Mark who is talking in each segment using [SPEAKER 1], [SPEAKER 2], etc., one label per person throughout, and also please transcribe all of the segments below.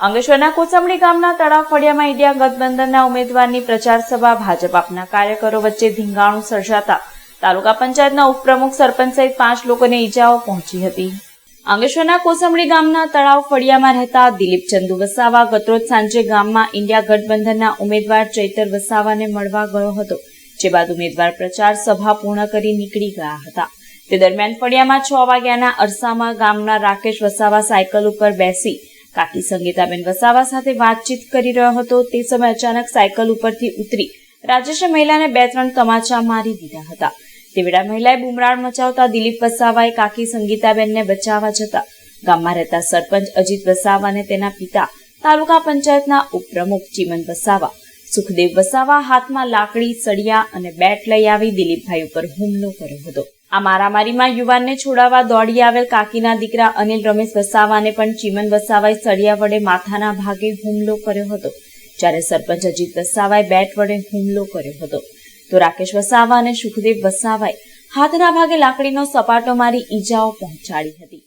[SPEAKER 1] અંગેશ્વરના કોસમણી ગામના તળાવ ફળિયામાં ઇન્ડિયા ગઠબંધનના ઉમેદવારની પ્રચાર સભા ભાજપ આપના કાર્યકરો વચ્ચે ધીંગાણું સર્જાતા તાલુકા પંચાયતના ઉપપ્રમુખ સરપંચ સહિત પાંચ લોકોને ઈજાઓ પહોંચી હતી. અંગેશ્વરના કોસમણી ગામના તળાવ ફળિયામાં રહેતા દિલીપ ચંદુ વસાવા ગતરોજ સાંજે ગામમાં ઇન્ડિયા ગઠબંધનના ઉમેદવાર ચૈતર વસાવાને મળવા ગયો હતો, જે બાદ ઉમેદવાર પ્રચાર સભા પૂર્ણ કરી નીકળી ગયા હતા. તે દરમિયાન ફળિયામાં છ વાગ્યાના અરસામાં ગામના રાકેશ વસાવા સાયકલ ઉપર બેસી કાકી સંગીતાબેન વસાવા સાથે વાતચીત કરી રહ્યો હતો. તે સમયે અચાનક સાયકલ ઉપરથી ઉતરી રાજેશે મહિલાને બે ત્રણ તમાચા મારી દીધા હતા. તે વેળા મહિલાએ બુમરાણ મચાવતા દિલીપ વસાવાએ કાકી સંગીતાબેનને બચાવવા જતા ગામમાં રહેતા સરપંચ અજીત વસાવા અને તેના પિતા તાલુકા પંચાયતના ઉપપ્રમુખ ચીમન વસાવા, સુખદેવ વસાવા હાથમાં લાકડી, સળિયા અને બેટ લઈ આવી દિલીપભાઈ ઉપર હુમલો કર્યો હતો. આ મારામારીમાં યુવાનને છોડાવવા દોડી આવેલ કાકીના દીકરા અનિલ રમેશ વસાવાને પણ ચીમન વસાવાએ સળિયા વડે માથાના ભાગે હુમલો કર્યો હતો, જ્યારે સરપંચ અજીત વસાવાએ બેટ વડે હુમલો કર્યો હતો. તો રાકેશ વસાવા અને સુખદેવ વસાવાએ હાથના ભાગે લાકડીનો સપાટો મારી ઈજાઓ પહોંચાડી હતી.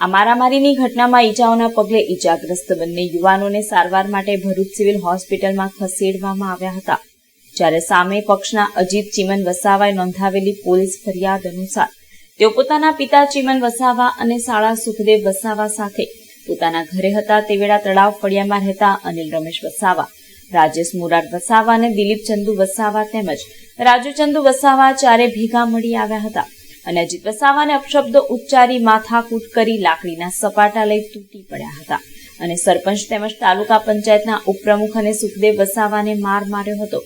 [SPEAKER 1] આ મારામારીની ઘટનામાં ઈજાઓના પગલે ઈજાગ્રસ્ત બંને યુવાનોને સારવાર માટે ભરૂચ સિવિલ હોસ્પિટલમાં ખસેડવામાં આવ્યા હતા. જ્યારે સામે પક્ષના અજીત ચીમન વસાવાએ નોંધાવેલી પોલીસ ફરિયાદ અનુસાર તેઓ પોતાના પિતા ચીમન વસાવા અને શાળા સુખદેવ વસાવા સાથે પોતાના ઘરે હતા. તે વેળા તળાવ ફળિયામાં રહેતા અનિલ રમેશ વસાવા, રાજેશ મુરાર વસાવા અને દિલીપ ચંદુ વસાવા તેમજ રાજુ ચંદુ વસાવા ચારે ભેગા મળી આવ્યા હતા અને અજીત વસાવાને અપશબ્દો ઉચ્ચારી માથાકૂટ કરી લાકડીના સપાટા લઈ તૂટી પડ્યા હતા અને સરપંચ તેમજ તાલુકા પંચાયતના ઉપપ્રમુખ અને સુખદેવ વસાવાને માર માર્યો હતો.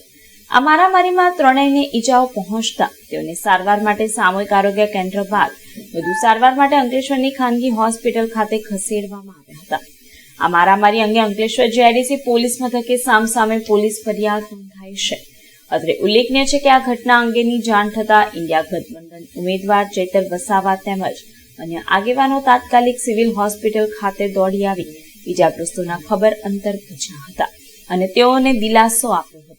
[SPEAKER 1] આ મારામારીમાં ત્રણેયને ઈજાઓ પહોંચતા તેઓને સારવાર માટે સામૂહિક આરોગ્ય કેન્દ્ર બાદ વધુ સારવાર માટે અંકલેશ્વરની ખાનગી હોસ્પિટલ ખાતે ખસેડવામાં આવ્યા હતા. આ મારામારી અંગે અંકલેશ્વર જીઆઈડીસી પોલીસ મથકે સામસામે પોલીસ ફરિયાદ નોંધાઈ છે. અત્રે ઉલ્લેખનીય છે કે આ ઘટના અંગેની જાણ થતાં ઇન્ડિયા ગઠબંધન ઉમેદવાર ચૈતર વસાવા તેમજ અન્ય આગેવાનો તાત્કાલિક સિવિલ હોસ્પિટલ ખાતે દોડી આવી. ઈજાગ્રસ્તોના ખબર અંતર પૂછ્યા હતા અને તેઓને દિલાસો આપ્યો